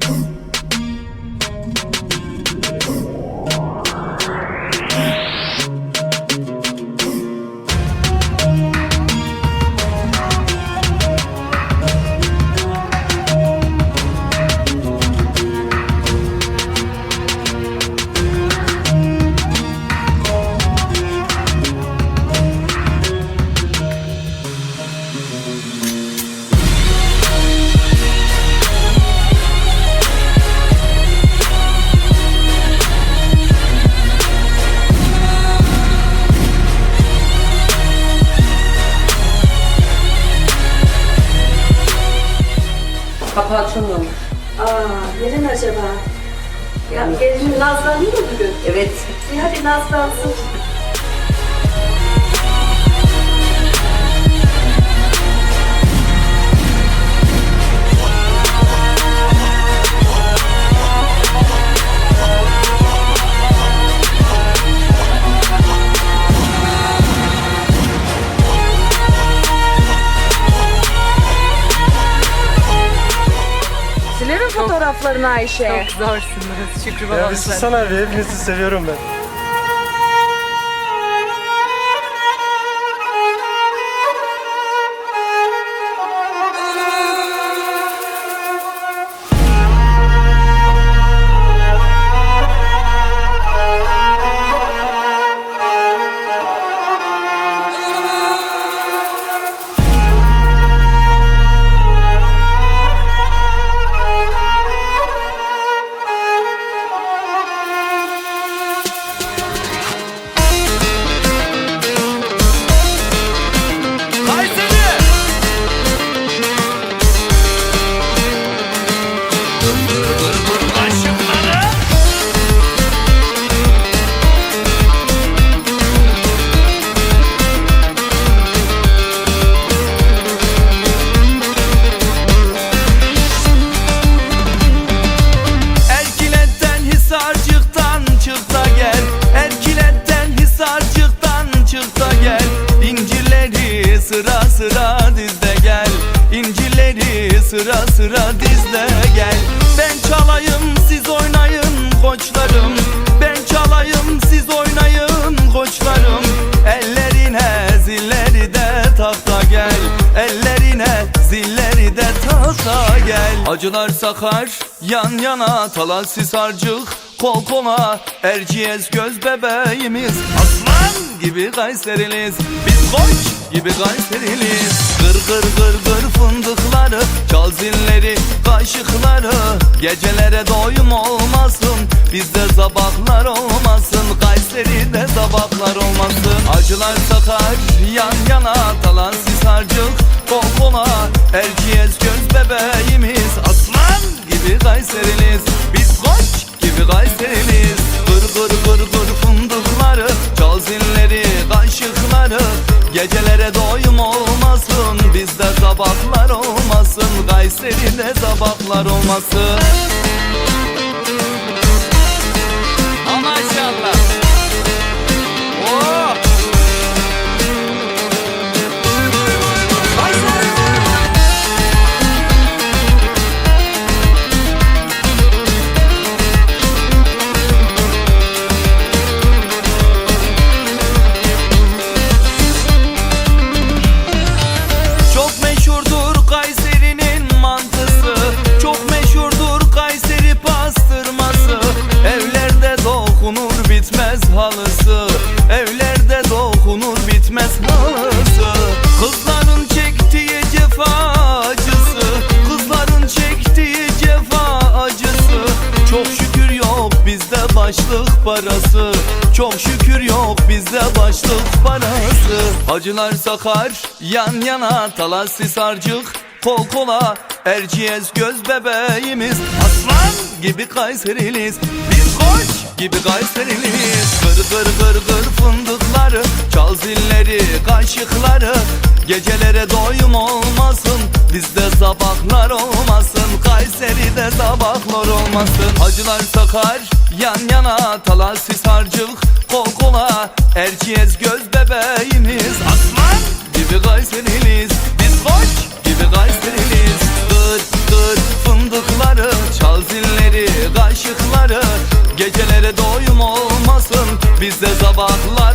Boom. Kapı açılmamış. Aa, neden acaba? Ya, gelinin nazlanıyor mu bugün? Evet. Bir hadi nazlansın. Fotoğraflarını Ayşe. Çok zorsunuz Şükrü Ya bir sen. sussana abi hepinizi seviyorum ben. Sıra sıra dizde gel. Ben çalayım siz oynayın koçlarım. Ben çalayım siz oynayın koçlarım. Ellerine zilleri de tahta gel. Ellerine zilleri de tahta gel. Acılar sakar yan yana Talas Hisarcık kol kola Erciyes göz bebeğimiz. Aslan gibi Kayseriliz. Biz koç gibi Kayseriliz. Gır gır gır gır fındıkları Çal zilleri kaşıkları. Gecelere doyum olmasın Bizde sabahlar olmasın. Kayseri'de sabahlar olmasın. Acılar sakar yan yana Talan Hisarcık kol kola Erciyes göz bebeğimiz. Aslan gibi Kayseriliz. Biz Kayseriliz Gır gır gır gır fındıkları Çal kaşıkları. Gecelere doyum olmasın Bizde sabahlar olmasın Kayseri'de sabahlar olmasın başlık parası. Çok şükür yok bizde başlık parası. Acılar sakar yan yana Talas Hisarcık kol kola Erciyes göz bebeğimiz. Aslan gibi Kayseriliz Biz koç gibi Kayseriliz Gır gır gır gır fındıkları Çal zilleri kaşıkları. Gecelere doyum olmasın Bizde sabahlar olmasın Kayseri'de sabahlar olmasın. Acılar sakar yan yana Talas Hisarcık kol kola Erciyes göz bebeğimiz. Aslan gibi Kayseriliz Biz koç gibi Kayseriliz Gıt gıt fındıkları Çal zilleri kaşıkları. Gecelere doyum olmasın. Bizde sabahlar